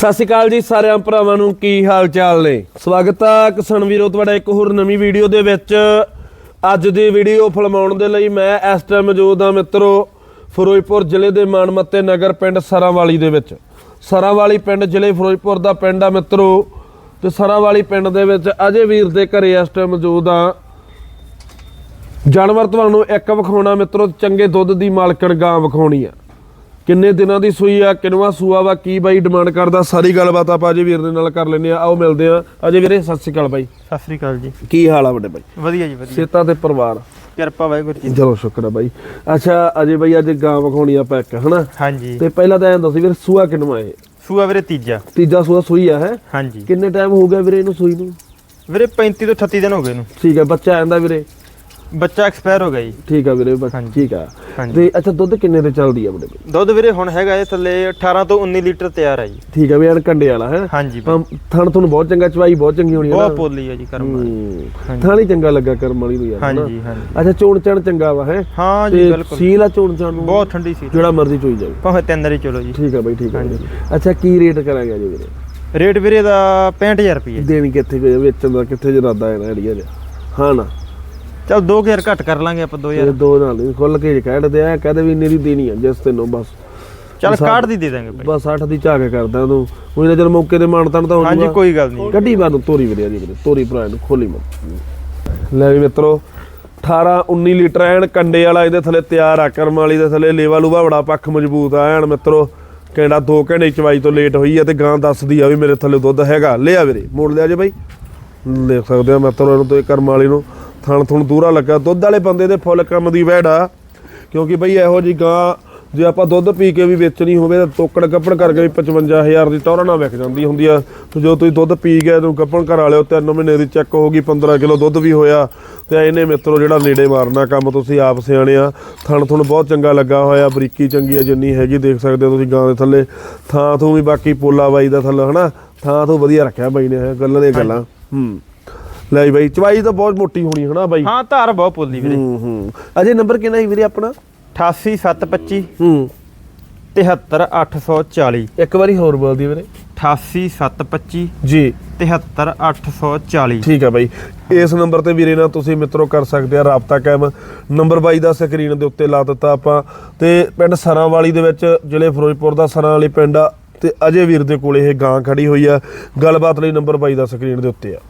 ਸਤਿ ਸ਼੍ਰੀ ਅਕਾਲ ਜੀ ਸਾਰਿਆਂ ਭਰਾਵਾਂ ਨੂੰ, ਕੀ ਹਾਲ ਚਾਲ ਨੇ? ਸਵਾਗਤ ਆ ਕਿਸਾਨ ਵੀਰੋ, ਤੁਹਾਡਾ ਇੱਕ ਹੋਰ ਨਵੀਂ ਵੀਡੀਓ ਦੇ ਵਿੱਚ। ਅੱਜ ਦੀ ਵੀਡੀਓ ਫਿਲਮਾਉਣ ਦੇ ਲਈ ਮੈਂ ਇਸ ਟਾਈਮ ਮੌਜੂਦ ਆ ਮਿੱਤਰੋ, ਫਿਰੋਜ਼ਪੁਰ ਜ਼ਿਲ੍ਹੇ ਦੇ ਮਾਨਮੱਤੇ ਨਗਰ ਪਿੰਡ ਸਰਾਂਵਾਲੀ ਦੇ ਵਿੱਚ। ਸਰਾਂਵਾਲੀ ਪਿੰਡ ਜ਼ਿਲ੍ਹੇ ਫਿਰੋਜ਼ਪੁਰ ਦਾ ਪਿੰਡ ਆ ਮਿੱਤਰੋ, ਤੇ ਸਰਾਂਵਾਲੀ ਪਿੰਡ ਦੇ ਵਿੱਚ ਅਜੇ ਵੀਰ ਦੇ ਘਰੇ ਇਸ ਟਾਈਮ ਮੌਜੂਦ ਆ ਜਾਨਵਰ ਤੁਹਾਨੂੰ ਇੱਕ ਵਿਖਾਉਣਾ ਮਿੱਤਰੋ, ਚੰਗੇ ਦੁੱਧ ਦੀ ਮਾਲਕਣ ਗਾਂ ਵਿਖਾਉਣੀ ਆ। ਕਿੰਨੇ ਦਿਨਾਂ ਦੀ ਸੂਈ ਆ ਕਿੰਨਵਾ ਸੂਆ ਵਾ ਕੀ ਬਾਈ ਡਿਮਾਂਡ ਕਰਦਾ ਸਾਰੀ ਗੱਲਬਾਤ ਆਪਾਂ ਅਜੇ ਵੀਰ ਦੇ ਨਾਲ ਕਰ ਲੈਂਦੇ ਆ ਆਓ ਮਿਲਦੇ ਆ ਅਜੇ ਵੀਰੇ ਸਤਿ ਸ਼੍ਰੀ ਅਕਾਲ ਬਾਈ। ਸਤਿ ਸ੍ਰੀ ਅਕਾਲ ਜੀ। ਕੀ ਹਾਲ ਆ ਵੱਡੇ ਬਾਈ? ਵਧੀਆ ਜੀ ਵਧੀਆ। ਸੇਤਾ ਤੇ ਪਰਿਵਾਰ? ਕਿਰਪਾ ਵਾਹਿਗੁਰੂ ਜੀ ਚਲੋ ਸ਼ੁਕਰ ਆ ਬਾਈ। ਅੱਛਾ ਅਜੇ ਬਾਈ ਅੱਜ ਗਾਂ ਵਿਖਾਉਣੀ ਆ ਆਪਾਂ ਇੱਕ ਹਨਾ? ਹਾਂਜੀ। ਤੇ ਪਹਿਲਾਂ ਤਾਂ ਐਂ ਦੱਸੀ ਵੀਰ ਸੂਆ ਕਿੰਨਵਾ ਇਹ? ਸੂਆ ਵੀਰੇ ਤੀਜਾ। ਤੀਜਾ ਸੂਆ ਸੂਈ ਆ ਹੈ? ਹਾਂਜੀ। ਕਿੰਨੇ ਟਾਈਮ ਹੋ ਗਿਆ ਵੀਰੇ ਇਹਨੂੰ ਸੂਈ ਨੂੰ? ਵੀਰੇ 35 ਤੋਂ 38 ਦਿਨ ਹੋ ਗਏ ਨੂੰ ਠੀਕ ਆ ਬੱਚਾ ਆਂਦਾ ਵੀਰੇ। ਬੱਚਾ ਐਕਸਪਾਇਰ ਹੋ ਗਿਆ ਜੀ। ਠੀਕ ਆ ਵੀਰੇ ਬਸ। ਠੀਕ ਆ। ਹਾਂਜੀ। ਤੇ ਅੱਛਾ ਦੁੱਧ ਕਿੰਨੇ ਤੇ ਚੱਲਦੀ ਆ ਬਾਈ ਦੁੱਧ ਵੀਰੇ ਹੁਣ ਹੈਗਾ ਇਹ ਥੱਲੇ 18 ਤੋਂ 19 ਲੀਟਰ ਤਿਆਰ ਹੈ ਜੀ। ਠੀਕ ਆ ਵੀ ਐਨ ਕੰਡੇ ਵਾਲਾ ਹੈ? ਹਾਂਜੀ ਬਾਈ। ਥਣ ਤੁਹਾਨੂੰ ਬਹੁਤ ਚੰਗਾ ਚਵਾਈ ਬਹੁਤ ਚੰਗੀ ਹੋਣੀ ਹੈ ਬਹੁਤ ਨਾ। ਪੋਲੀ ਹੈ ਜੀ ਕਰਮ ਵਾਲੀ। ਹੂੰ। ਹਾਂਜੀ। ਥਾਂ ਹੀ ਚੰਗਾ ਲੱਗਾ ਕਰਮ ਵਾਲੀ ਨੂੰ ਯਾਰ ਹਨਾ? ਹਾਂਜੀ। ਹਾਂਜੀ ਅੱਛਾ ਚੋਣ ਚਣ ਚੰਗਾ ਵਾ ਹੈ? ਹਾਂ ਜੀ ਬਿਲਕੁਲ। ਸੀਲ ਆ ਚੋਣ ਚਣ ਨੂੰ? ਬਹੁਤ ਠੰਡੀ ਸੀ ਜਿਹੜਾ ਮਰਜ਼ੀ ਚੋਈ ਜਾਵੇ। ਭਾਵੇਂ ਤਿੰਨ ਰੀ ਚਲੋ ਜੀ। ਠੀਕ ਆ ਬਾਈ ਠੀਕ ਆ ਹਾਂਜੀ। ਅੱਛਾ ਕੀ ਰੇਟ ਕਰਾਂਗੇ ਜੀ ਵੀਰੇ? ਰੇਟ ਵੀਰੇ ਦਾ 65000 ਰੁਪਏ ਦੇਣੀ ਕਿੱਥੇ ਕੋਈ ਵੇਚਣ ਦਾ ਕਿੱਥੇ ਜਰਾਦਾ ਹੈ ਨਾ ਏਰੀਆ 'ਚ ਹਾਂ ਨਾ? ਚਲ 2000 ਘੱਟ ਕਰ ਲਾਂਗੇ ਆਪਾਂ 2000 ਇਹ ਦੋ ਨਾਲ ਖੁੱਲ ਕੇ ਕਹਿ ਦੇ ਆ ਕਹਦੇ ਵੀ ਇੰਨੀ ਦੀ ਦੇਣੀ ਆ ਜਿਸ ਤੈਨੂੰ ਬਸ। ਚਲ ਕਾਰਡ ਦੀ ਦੇ ਦਾਂਗੇ ਬਸ 60 ਦੀ ਝਾਕ ਕਰਦਾ ਤੂੰ। ਉਹ ਇਹਨਾਂ ਚਿਰ ਮੌਕੇ ਤੇ ਮਾਨਤਨ ਤਾਂ ਹੋ ਹਾਂਜੀ। ਕੋਈ ਗੱਲ ਨਹੀਂ। ਕੱਢੀ ਬਾਦ ਤੋਰੀ ਦੀ ਵੀਰੇ ਤੋਰੀ ਭਰਾ ਨੂੰ ਖੋਲੀ ਮਤ ਲੈ ਵੀ ਮਿੱਤਰੋ 18 19 ਲੀਟਰ ਐਨ ਕੰਡੇ ਵਾਲਾ ਇਹਦੇ ਥੱਲੇ ਤਿਆਰ ਆ ਕਰਮ ਵਾਲੀ ਦੇ ਥੱਲੇ ਲੇਵਾ ਲੂਵਾ ਬੜਾ ਪੱਖ ਮਜ਼ਬੂਤ ਆ ਐਨ ਮਿੱਤਰੋ। ਕਹਿੰਦਾ 2 ਘੰਟੇ ਚਵਾਈ ਤੋਂ ਲੇਟ ਹੋਈ ਆ ਤੇ ਗਾਂ ਦੱਸਦੀ ਆ ਵੀ ਮੇਰੇ ਥੱਲੇ ਦੁੱਧ ਹੈਗਾ। ਲਿਆ ਵੀਰੇ ਮੋੜ ਲਿਆ ਜੇ ਬਾਈ। ਦੇਖ ਸਕਦੇ ਆ ਮਿੱਤਰੋ ਇਹਨੂੰ ਤੇ ਕਰਮ ਵਾਲੀ ਨੂੰ। ਥਣ ਥਣ ਦੂਰਾ ਲੱਗਾ। ਦੁੱਧ ਵਾਲੇ ਬੰਦੇ ਦੇ ਫੁੱਲ ਕੰਮ ਦੀ ਵਹਿੜ ਆ। ਕਿਉਂਕਿ ਬਈ ਇਹੋ ਜੀ ਗਾਂ ਜੇ ਆਪਾਂ ਦੁੱਧ ਪੀ ਕੇ ਵੀ ਵੇਚਣੀ ਹੋਵੇ ਤਾਂ ਤੋਕੜ ਕੱਪਣ ਕਰਕੇ ਵੀ 55000 ਦੀ ਟੌਰਾ ਨਾਲ ਵਿਕ ਜਾਂਦੀ ਹੁੰਦੀ ਆ। ਤੇ ਜੋ ਤੁਸੀਂ ਦੁੱਧ ਪੀ ਗਏ ਨੂੰ ਕੱਪਣ ਘਰ ਵਾਲਿਓ ਤਿੰਨ ਮਹੀਨੇ ਦੀ ਚੈੱਕ ਹੋ ਗਈ 15 ਕਿਲੋ ਦੁੱਧ ਵੀ ਹੋਇਆ। ਤੇ ਇਹਨੇ ਮਿੱਤਰੋ ਜਿਹੜਾ ਨੇੜੇ ਮਾਰਨਾ ਕੰਮ ਤੁਸੀਂ ਆਪ ਸਿਆਣੇ ਆ। ਥਣ ਥਣ ਬਹੁਤ ਚੰਗਾ ਲੱਗਾ ਹੋਇਆ ਬਰੀਕੀ ਚੰਗੀ ਆ ਜਿੰਨੀ ਹੈਗੀ ਦੇਖ ਸਕਦੇ ਹੋ ਤੁਸੀਂ ਗਾਂ ਦੇ ਥੱਲੇ। ਥਾਂ ਥੂ ਵੀ ਬਾਕੀ ਪੋਲਾ ਬਾਈ ਦਾ ਥੱਲੇ ਹਨਾ? ਥਾਂ ਤੋਂ ਵਧੀਆ ਰੱਖਿਆ ਬਾਈ ਨੇ ਗੱਲਾਂ ਦੀਆਂ ਗੱਲਾਂ। ਹੂੰ। ਲੈ ਜੀ ਬਾਈ ਚਵਾਈ ਤਾਂ ਬਹੁਤ ਮੋਟੀ ਹੋਣੀ ਹਨਾ ਬਾਈ? ਹਾਂ ਧਾਰ ਬਹੁਤ ਪੋਲੀ ਵੀਰੇ। ਹੂੰ ਹੂੰ। ਅਜੇ ਨੰਬਰ ਕਿੰਨਾ ਸੀ ਵੀਰੇ ਆਪਣਾ? 88725 ਹੂੰ। 73840 ਇੱਕ ਵਾਰੀ ਹੋਰ ਬੋਲ ਦੀ ਵੀਰੇ। 88725 ਜੀ। 73840 ਠੀਕ ਹੈ ਬਾਈ। ਇਸ ਨੰਬਰ ਤੇ ਵੀਰੇ ਨਾਲ ਤੁਸੀਂ ਮਿੱਤਰੋ ਕਰ ਸਕਦੇ ਆ ਰਾਬਤਾ ਕਾਇਮ। ਨੰਬਰ ਬਾਈ ਦਾ ਸਕਰੀਨ ਦੇ ਉੱਤੇ ਲਾ ਦਿੱਤਾ ਆਪਾਂ। ਤੇ ਪਿੰਡ ਸਰਾਂਵਾਲੀ ਦੇ ਵਿੱਚ ਜ਼ਿਲ੍ਹੇ ਫਿਰੋਜ਼ਪੁਰ ਦਾ ਸਰਾਂ ਵਾਲੀ ਪਿੰਡ ਆ। ਤੇ ਅਜੇ ਵੀਰ ਦੇ ਕੋਲੇ ਇਹ ਗਾਂ ਖੜੀ ਹੋਈ ਆ। ਗੱਲਬਾਤ ਲਈ ਨੰਬਰ ਬਾਈ ਦਾ ਸਕਰੀਨ ਦੇ ਉੱਤੇ ਆ।